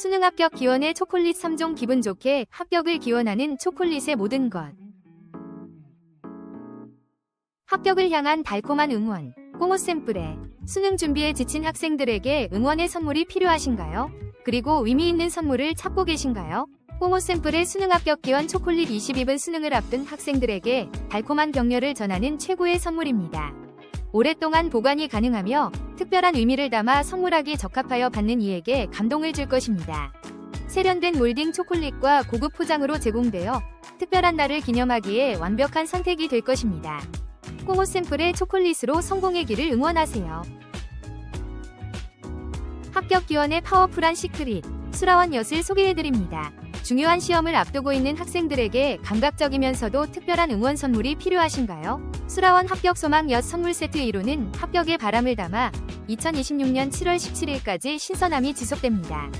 수능 합격 기원의 초콜릿 3종 기분 좋게 합격을 기원하는 초콜릿의 모든 것. 합격을 향한 달콤한 응원. 꼬모 샘플에 수능 준비에 지친 학생들에게 응원의 선물이 필요하신가요? 그리고 의미 있는 선물을 찾고 계신가요? 꼬모 샘플의 수능 합격 기원 초콜릿 22분 수능을 앞둔 학생들에게 달콤한 격려를 전하는 최고의 선물입니다. 오랫동안 보관이 가능하며 특별한 의미를 담아 선물하기 적합하여 받는 이에게 감동을 줄 것입니다. 세련된 몰딩 초콜릿과 고급 포장으로 제공되어 특별한 날을 기념하기에 완벽한 선택이 될 것입니다. 꼬모 샘플의 초콜릿으로 성공의 길을 응원하세요. 합격 기원의 파워풀한 시크릿, 수라원 엿을 소개해드립니다. 중요한 시험을 앞두고 있는 학생들에게 감각적이면서도 특별한 응원 선물이 필요하신가요? 수라원 합격 소망 엿 선물 세트 1호는 합격의 바람을 담아 2026년 7월 17일까지 신선함이 지속됩니다.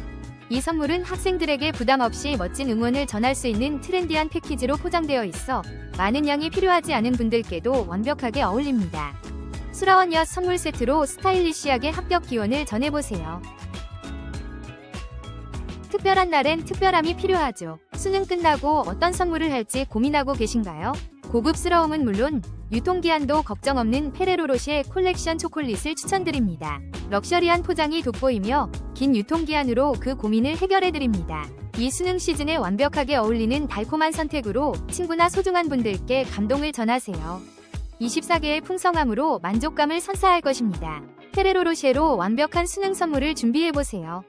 이 선물은 학생들에게 부담 없이 멋진 응원을 전할 수 있는 트렌디한 패키지로 포장되어 있어 많은 양이 필요하지 않은 분들께도 완벽하게 어울립니다. 수라원 엿 선물 세트로 스타일리시하게 합격 기원을 전해보세요. 특별한 날엔 특별함이 필요하죠. 수능 끝나고 어떤 선물을 할지 고민하고 계신가요? 고급스러움은 물론 유통기한도 걱정 없는 페레로로시의 콜렉션 초콜릿을 추천드립니다. 럭셔리한 포장이 돋보이며 긴 유통기한으로 그 고민을 해결해드립니다. 이 수능 시즌에 완벽하게 어울리는 달콤한 선택으로 친구나 소중한 분들께 감동을 전하세요. 24개의 풍성함으로 만족감을 선사할 것입니다. 페레로로시에로 완벽한 수능 선물을 준비해보세요.